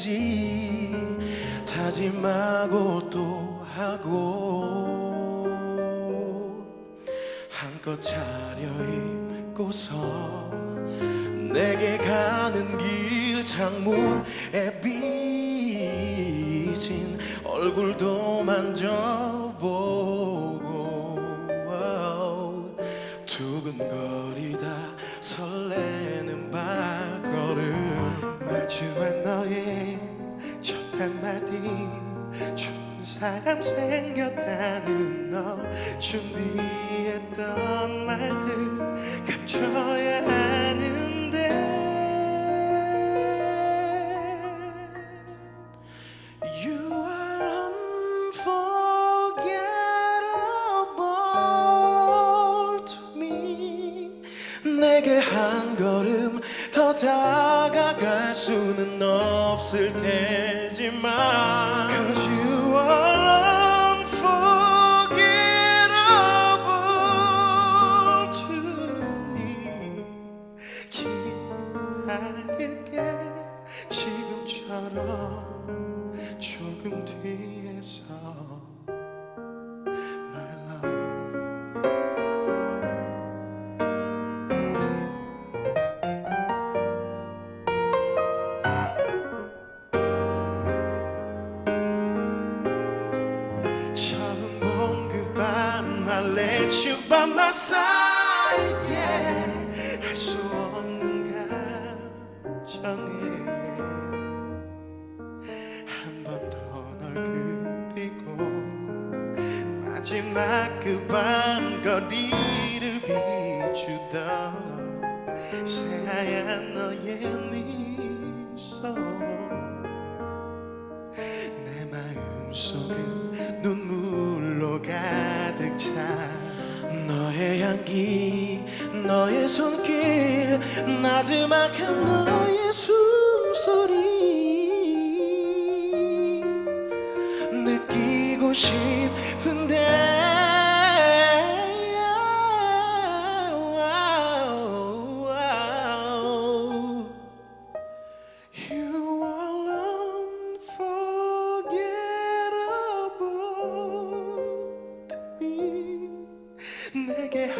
되지 다짐하고 또 하고 한껏 차려입고서 내게 가는 길 창문에 비친 얼굴도 만져보고 두근거리다 설레는 발걸음. 마주한 너의 첫 한마디. 좋은 사람 생겼다는 너. 준비했던 말들 내게 한 걸음 더 다가갈 수는 없을 테지만 Cause you are unforgettable to me 기다릴게 지금처럼 Let you by my side yeah. 할수 없는 감정에 한 번 더 널 그리고 마지막 그 밤 거리를 비추던 새하얀 너의 미소 향기 너의 손길 나지막한 너의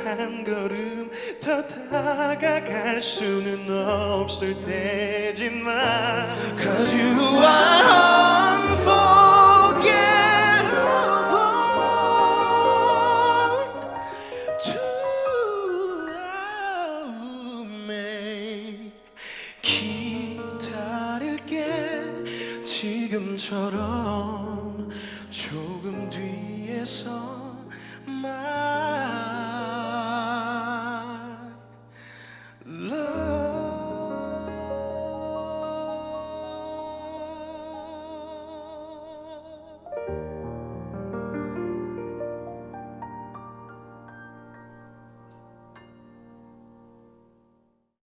한 걸음 더 다가갈 수는 없을 테지만 Cause you are 말